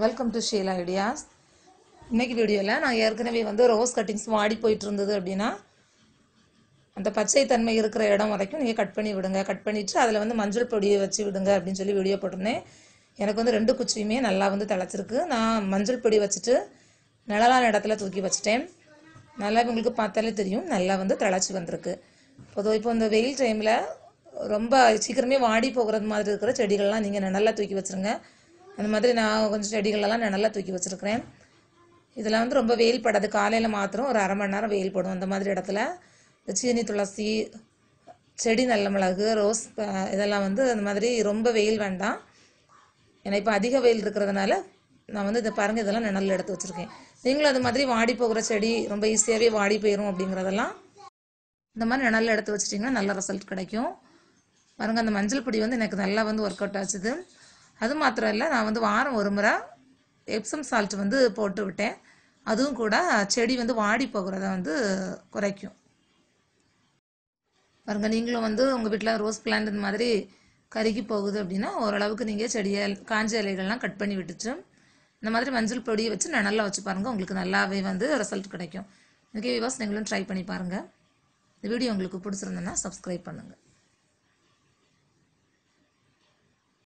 Welcome to Sheila ideas இன்னைக்கு வீடியோவில் நான் ஏற்கனவே வந்து ரோஸ் கட்டிங்ஸ் வாடி போயிட்டு இருந்தது அப்படின்னா அந்த பச்சை தன்மை இருக்கிற இடம் வரைக்கும் நீங்கள் கட் பண்ணி விடுங்க. கட் பண்ணிவிட்டு அதில் வந்து மஞ்சள் பொடியை வச்சு விடுங்க அப்படின்னு சொல்லி வீடியோ போட்டிருந்தேன். எனக்கு வந்து ரெண்டு குச்சியுமே நல்லா வந்து திளச்சிருக்கு நான் மஞ்சள் பொடி வச்சுட்டு நிழலான இடத்துல தூக்கி வச்சுட்டேன். நல்லா உங்களுக்கு பார்த்தாலே தெரியும் நல்லா வந்து திளச்சி வந்திருக்கு. பொதுவாக இப்போ இந்த வெயில் டைமில் ரொம்ப சீக்கிரமே வாடி போகிறது மாதிரி இருக்கிற செடிகள்லாம் நீங்கள் நல்லா தூக்கி வச்சுருங்க. அந்த மாதிரி நான் கொஞ்சம் செடிகளெல்லாம் நிழல்ல தூக்கி வச்சுருக்கிறேன். இதெல்லாம் வந்து ரொம்ப வெயில் படாது. காலையில் மாத்திரம் ஒரு அரை மணி நேரம் வெயில் படும். அந்த மாதிரி இடத்துல இந்த சீனி துளசி செடி நல்ல மிளகு ரோஸ் இதெல்லாம் வந்து அந்த மாதிரி ரொம்ப வெயில் வேண்டாம். ஏன்னா இப்போ அதிக வெயில் இருக்கிறதுனால நான் வந்து இதை பாருங்கள் இதெல்லாம் நிழல் எடுத்து வச்சுருக்கேன். நீங்களும் அது மாதிரி வாடி போகிற செடி ரொம்ப ஈஸியாகவே வாடி போயிடும் அப்படிங்கிறதெல்லாம் இந்த மாதிரி நிழல் எடுத்து வச்சிட்டிங்கன்னா நல்ல ரிசல்ட் கிடைக்கும். பாருங்கள் அந்த மஞ்சள் பொடி வந்து எனக்கு நல்லா வந்து ஒர்க் அவுட் ஆச்சுது. அது மாத்திரம் இல்லை நான் வந்து வாரம் ஒரு முறை எப்சம் சால்ட் வந்து போட்டு விட்டேன். அதுவும் கூட செடி வந்து வாடி போகிறத வந்து குறைக்கும். பாருங்க நீங்களும் வந்து உங்கள் வீட்டில் ரோஸ் பிளான்ட் இந்த மாதிரி கருகி போகுது அப்படின்னா ஓரளவுக்கு நீங்கள் செடியை காஞ்ச இலைகள்லாம் கட் பண்ணி விட்டுட்டு இந்த மாதிரி மஞ்சள் பொடியை வச்சு நல்லா வச்சு பாருங்கள் உங்களுக்கு நல்லாவே வந்து ரிசல்ட் கிடைக்கும். ஓகே விவாஸ் நீங்களும் ட்ரை பண்ணி பாருங்கள் இந்த வீடியோ உங்களுக்கு பிடிச்சிருந்ததுன்னா சப்ஸ்கிரைப் பண்ணுங்கள்